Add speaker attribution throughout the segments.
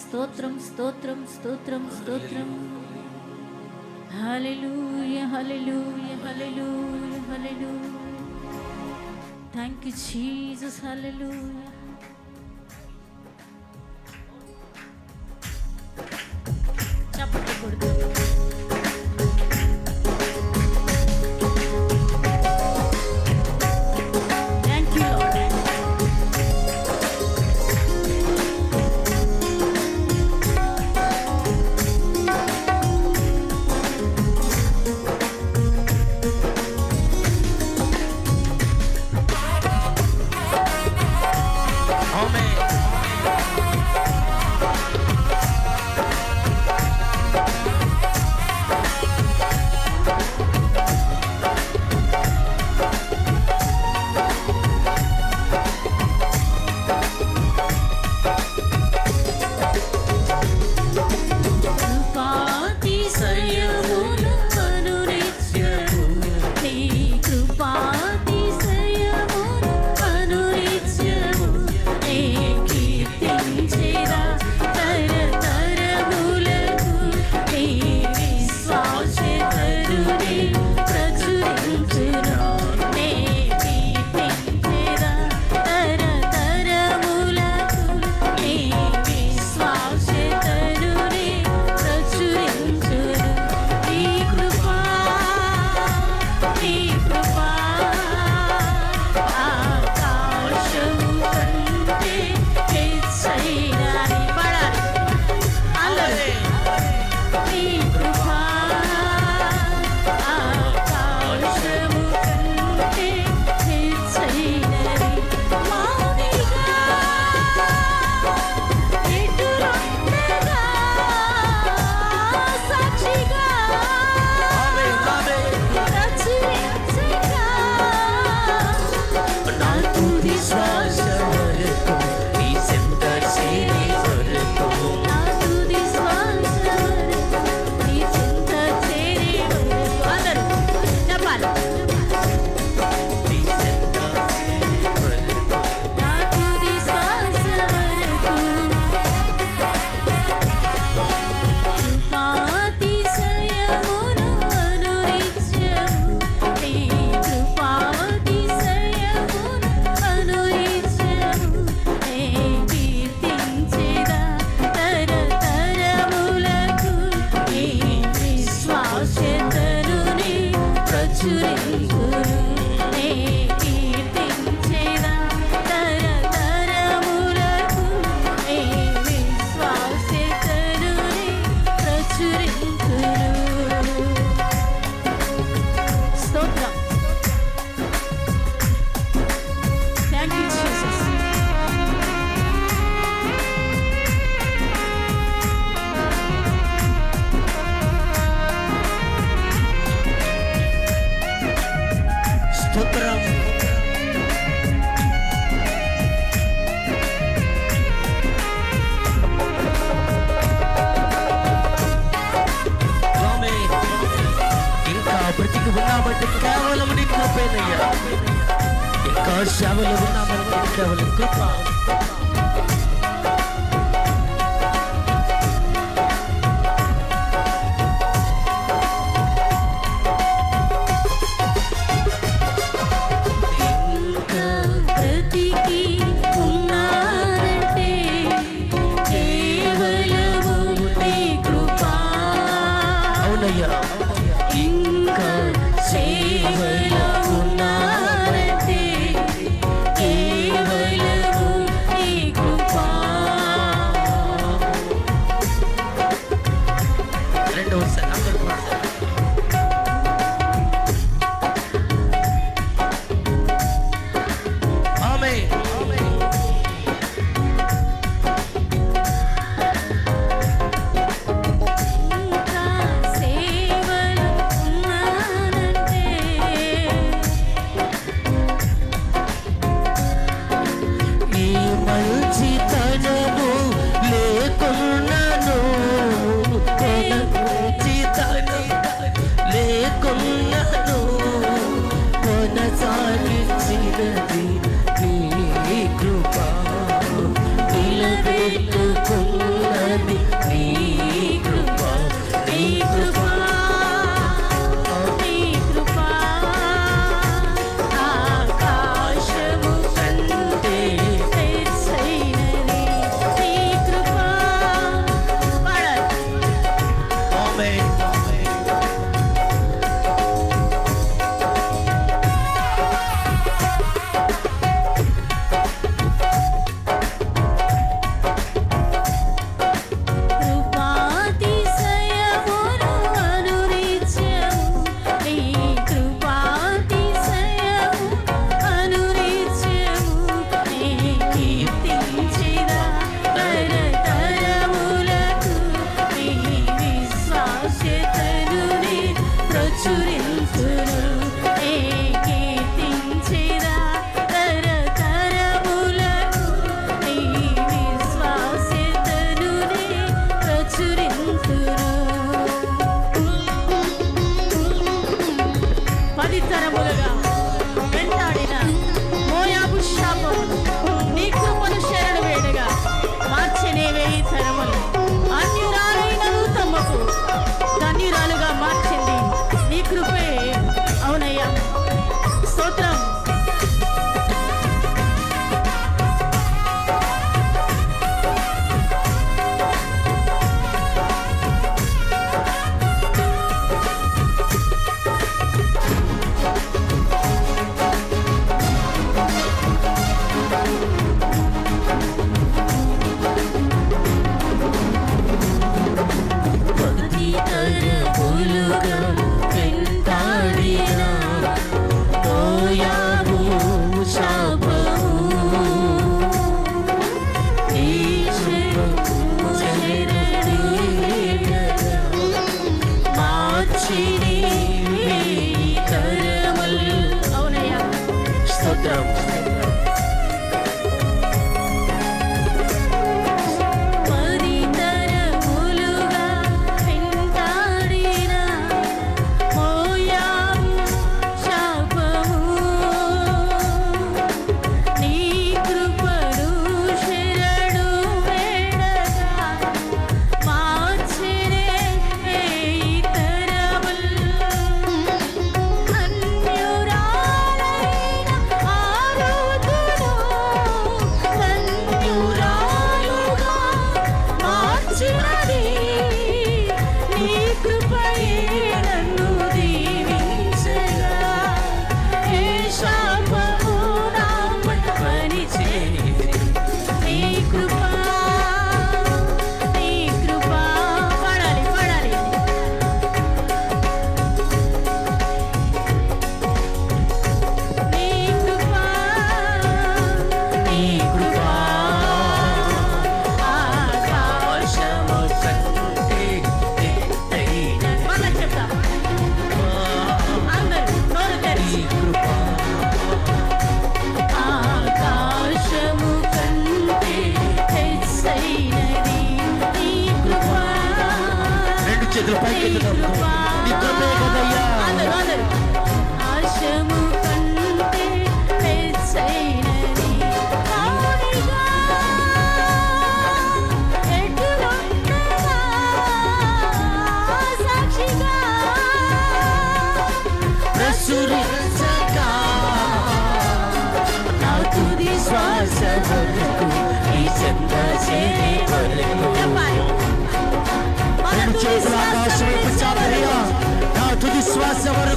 Speaker 1: స్తోత్రం స్తోత్రం స్తోత్రం స్తోత్రం. Hallelujah hallelujah hallelujah hallelujah thank you Jesus hallelujah
Speaker 2: Marcelo, levantando a mão do Marcelo, levantando a mão do
Speaker 1: Vamos, vamos, vamos.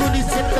Speaker 2: కులిసిత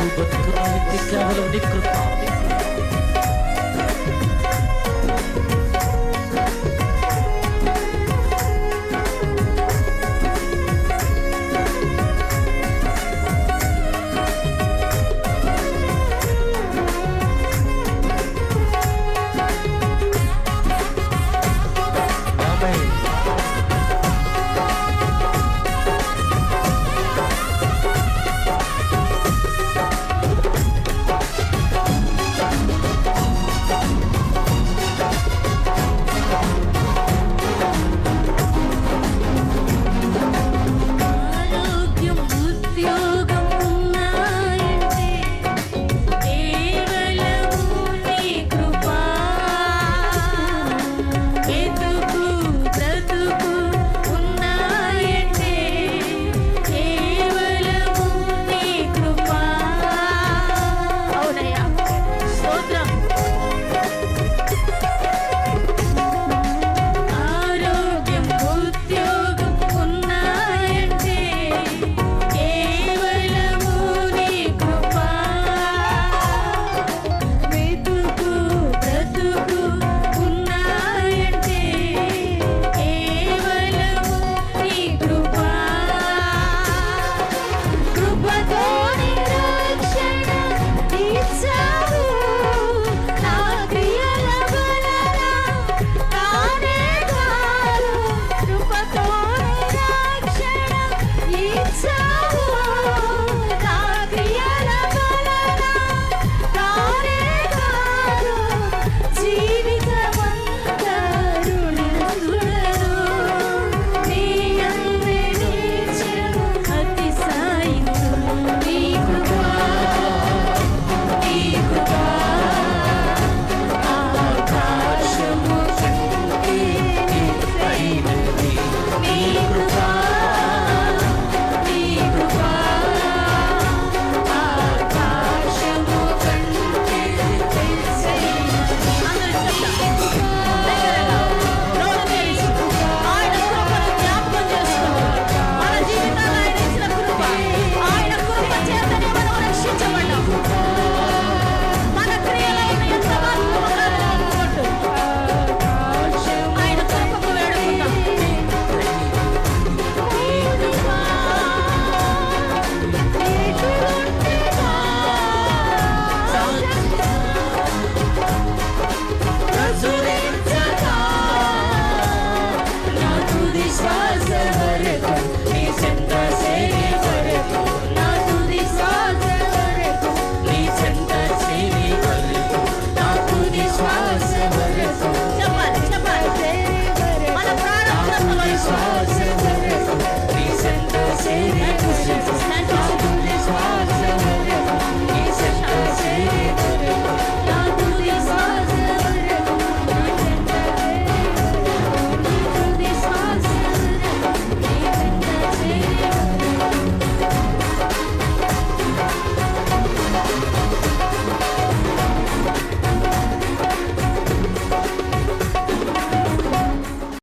Speaker 2: Aku berkeran ketika belum diketahui